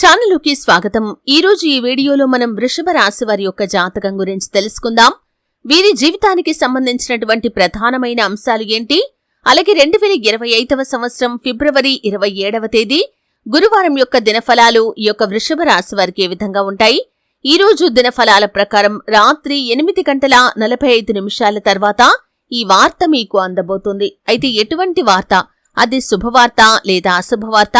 ఛానల్లోకి స్వాగతం. ఈరోజు ఈ వీడియోలో మనం వృషభ రాశి వారి యొక్క జాతకం గురించి తెలుసుకుందాం. వీరి జీవితానికి సంబంధించినటువంటి ప్రధానమైన అంశాలు ఏంటి? అలాగే రెండు వేల ఇరవై ఐదవ సంవత్సరం ఫిబ్రవరి ఇరవై ఏడవ తేదీ గురువారం యొక్క దినఫలాలు ఈ యొక్క వృషభ రాశి వారికి ఏ విధంగా ఉంటాయి? ఈ రోజు దినఫలాల ప్రకారం రాత్రి ఎనిమిది గంటల నలభై ఐదు నిమిషాల తర్వాత ఈ వార్త మీకు అందబోతుంది. అయితే ఎటువంటి వార్త? అది శుభవార్త లేదా అశుభవార్త?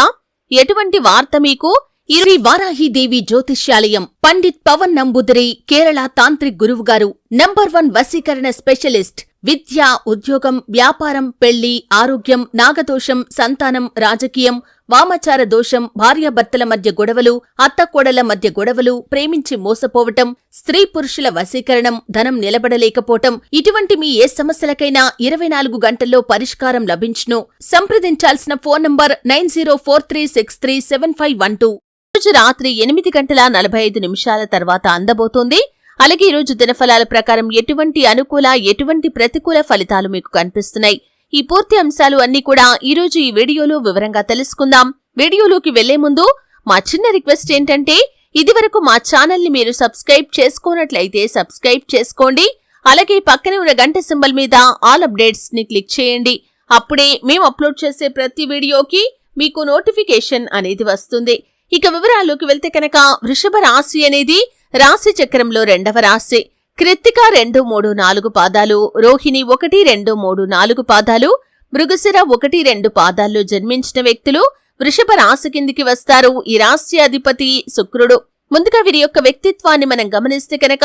ఎటువంటి వార్త మీకు ఈ వారాహిదేవి జ్యోతిష్యాలయం పండిత్ పవన్ నంబుదిరి కేరళ తాంత్రిక్ గురువు గారు నంబర్ వన్ వశీకరణ స్పెషలిస్ట్ విద్య ఉద్యోగం వ్యాపారం పెళ్ళి ఆరోగ్యం నాగదోషం సంతానం రాజకీయం వామచార దోషం భార్యాభర్తల మధ్య గొడవలు అత్తకోడల మధ్య గొడవలు ప్రేమించి మోసపోవటం స్త్రీ పురుషుల వశీకరణం ధనం నిలబడలేకపోవటం ఇటువంటి మీ ఏ సమస్యలకైనా ఇరవై నాలుగు గంటల్లో పరిష్కారం లభించును. సంప్రదించాల్సిన phone number nine zero four three six three seven five one two. రోజు రాత్రి ఎనిమిది గంటల నలభై ఐదు నిమిషాల తర్వాత అందబోతోంది. అలాగే ఈరోజు రోజు దినఫలాల ప్రకారం ఎటువంటి అనుకూల ఎటువంటి ప్రతికూల ఫలితాలు మీకు కనిపిస్తున్నాయి? ఈ పూర్తి అంశాలు అన్ని కూడా ఈరోజు ఈ వీడియోలో వివరంగా తెలుసుకుందాం. వీడియోలోకి వెళ్ళే ముందు మా చిన్న రిక్వెస్ట్ ఏంటంటే ఇదివరకు మా ఛానల్ని మీరు సబ్స్క్రైబ్ చేసుకోనట్లయితే సబ్స్క్రైబ్ చేసుకోండి. అలాగే పక్కనే ఉన్న గంట సింబల్ మీద ఆల్ అప్డేట్స్ని క్లిక్ చేయండి. అప్పుడే మేము అప్లోడ్ చేసే ప్రతి వీడియోకి మీకు నోటిఫికేషన్ అనేది వస్తుంది. ఇక వివరాల్లోకి వెళ్తే కనుక వృషభ రాశి అనేది రాశి చక్రంలో రెండవ రాశి. కృత్తిక రెండు మూడు నాలుగు పాదాలు రోహిణి ఒకటి రెండు మూడు నాలుగు పాదాలు మృగశిర ఒకటి రెండు పాదాల్లో జన్మించిన వ్యక్తులు వృషభ రాశి కిందికి వస్తారు. ఈ రాశి అధిపతి శుక్రుడు. ముందుగా వీరి యొక్క వ్యక్తిత్వాన్ని మనం గమనిస్తే కనుక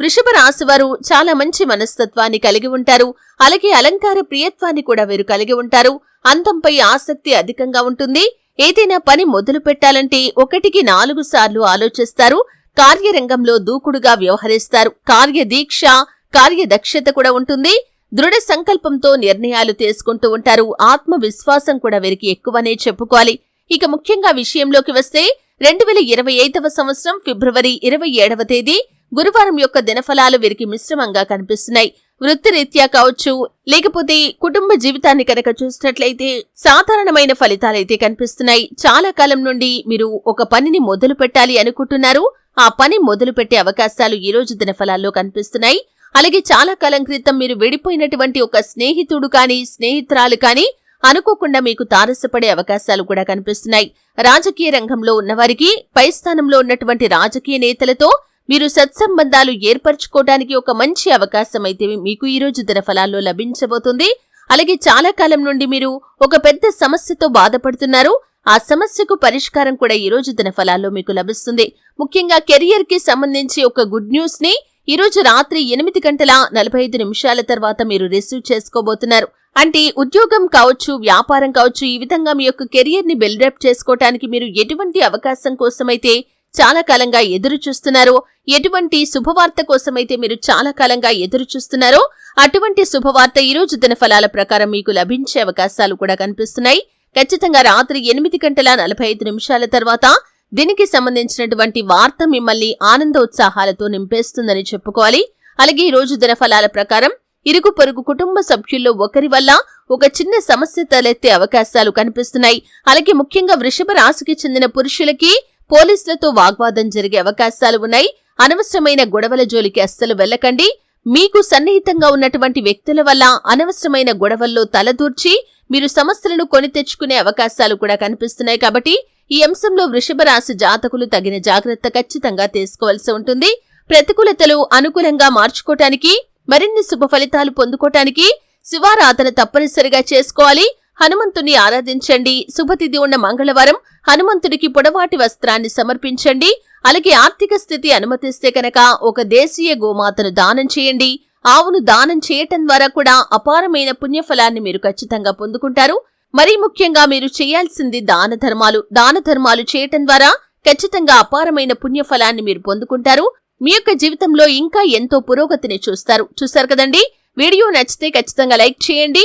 వృషభ రాశి వారు చాలా మంచి మనస్తత్వాన్ని కలిగి ఉంటారు. అలాగే అలంకార ప్రియత్వాన్ని కూడా వీరు కలిగి ఉంటారు. అందంపై ఆసక్తి అధికంగా ఉంటుంది. ఏదైనా పని మొదలు పెట్టాలంటే ఒకటికి నాలుగు సార్లు ఆలోచిస్తారు. కార్యరంగంలో దూకుడుగా వ్యవహరిస్తారు. కార్యదీక్ష కార్యదక్షత కూడా ఉంటుంది. దృఢ సంకల్పంతో నిర్ణయాలు తీసుకుంటూ ఉంటారు. ఆత్మవిశ్వాసం కూడా వీరికి ఎక్కువనే చెప్పుకోవాలి. ఇక ముఖ్యంగా విషయంలోకి వస్తే రెండు వేల ఇరవై ఐదవ సంవత్సరం ఫిబ్రవరి ఇరవై ఏడవ తేదీ గురువారం యొక్క దినఫలాలు వీరికి మిశ్రమంగా కనిపిస్తున్నాయి. వృత్తిరీత్యా కావచ్చు లేకపోతే కుటుంబ జీవితాన్ని కనుక చూసినట్లయితే సాధారణమైన ఫలితాలైతే కనిపిస్తున్నాయి. చాలా కాలం నుండి మీరు ఒక పనిని మొదలు పెట్టాలి అనుకుంటున్నారు. ఆ పని మొదలు పెట్టే అవకాశాలు ఈ రోజు దినఫలాల్లో కనిపిస్తున్నాయి. అలాగే చాలా కాలం క్రితం మీరు విడిపోయినటువంటి ఒక స్నేహితుడు కానీ స్నేహితురాలు కానీ అనుకోకుండా మీకు తారసపడే అవకాశాలు కూడా కనిపిస్తున్నాయి. రాజకీయ రంగంలో ఉన్నవారికి పై స్థానంలో ఉన్నటువంటి రాజకీయ నేతలతో మీరు సత్సంబంధాలు ఏర్పరచుకోవడానికి ఒక మంచి అవకాశం అయితే మీకు ఈ రోజు దినఫలాల్లో లభించబోతుంది. అలాగే చాలా కాలం నుండి మీరు ఒక పెద్ద సమస్యతో బాధపడుతున్నారు. ఆ సమస్యకు పరిష్కారం కూడా ఈ రోజు దినఫలాల్లో మీకు లభిస్తుంది. ముఖ్యంగా కెరియర్కి సంబంధించి ఒక గుడ్ న్యూస్ని ఈ రోజు రాత్రి ఎనిమిది గంటల నలభై ఐదు నిమిషాల తర్వాత మీరు రిసీవ్ చేసుకోబోతున్నారు. అంటే ఉద్యోగం కావచ్చు వ్యాపారం కావచ్చు ఈ విధంగా మీ యొక్క కెరియర్ని బిల్డప్ చేసుకోవటానికి మీరు ఎటువంటి అవకాశం కోసమైతే చాలా కాలంగా ఎదురు చూస్తున్నారో. ఎటువంటి శుభవార్త కోసమైతే మీరు చాలా కాలంగా ఎదురు చూస్తున్నారో అటువంటి శుభవార్త ఈ రోజు దినఫలాల ప్రకారం మీకు లభించే అవకాశాలు కూడా కనిపిస్తున్నాయి. ఖచ్చితంగా రాత్రి ఎనిమిది గంటల నలభై ఐదు నిమిషాల తర్వాత దీనికి సంబంధించినటువంటి వార్త మిమ్మల్ని ఆనందోత్సాహాలతో నింపేస్తుందని చెప్పుకోవాలి. అలాగే ఈ రోజు దినఫలాల ప్రకారం ఇరుగు పొరుగు కుటుంబ సభ్యుల్లో ఒకరి వల్ల ఒక చిన్న సమస్య తలెత్తే అవకాశాలు కనిపిస్తున్నాయి. అలాగే ముఖ్యంగా వృషభ రాశికి చెందిన పురుషులకి పోలీసులతో వాగ్వాదం జరిగే అవకాశాలు ఉన్నాయి. అనవసరమైన గొడవల జోలికి అస్సలు వెళ్ళకండి. మీకు సన్నిహితంగా ఉన్నటువంటి వ్యక్తుల వల్ల అనవసరమైన గొడవల్లో తలదూర్చి మీరు సమస్యలను కొని తెచ్చుకునే అవకాశాలు కూడా కనిపిస్తున్నాయి కాబట్టి ఈ అంశంలో వృషభ రాశి జాతకులు తగిన జాగ్రత్త ఖచ్చితంగా తీసుకోవాల్సి ఉంటుంది. ప్రతికూలతలు అనుకూలంగా మార్చుకోవటానికి మరిన్ని శుభ ఫలితాలు పొందుకోవటానికి శివారాధన తప్పనిసరిగా చేసుకోవాలి. హనుమంతుని ఆరాధించండి. శుభతిథి ఉన్న మంగళవారం హనుమంతుడికి పొడవాటి వస్త్రాన్ని సమర్పించండి. అలాగే ఆర్థిక స్థితి అనుమతిస్తే కనుక ఒక దేశీయ గోమాతను దానం చేయండి. ఆవును దానం చేయటం ద్వారా కూడా అపారమైన పుణ్యఫలాన్ని మీరు ఖచ్చితంగా పొందుకుంటారు. మరీ ముఖ్యంగా మీరు చేయాల్సింది దాన ధర్మాలు. దాన ధర్మాలు చేయటం ద్వారా ఖచ్చితంగా అపారమైన పుణ్యఫలాన్ని మీరు పొందుకుంటారు. మీ యొక్క జీవితంలో ఇంకా ఎంతో పురోగతిని చూస్తారు. చూస్తారు కదండి? వీడియో నచ్చితే ఖచ్చితంగా లైక్ చేయండి.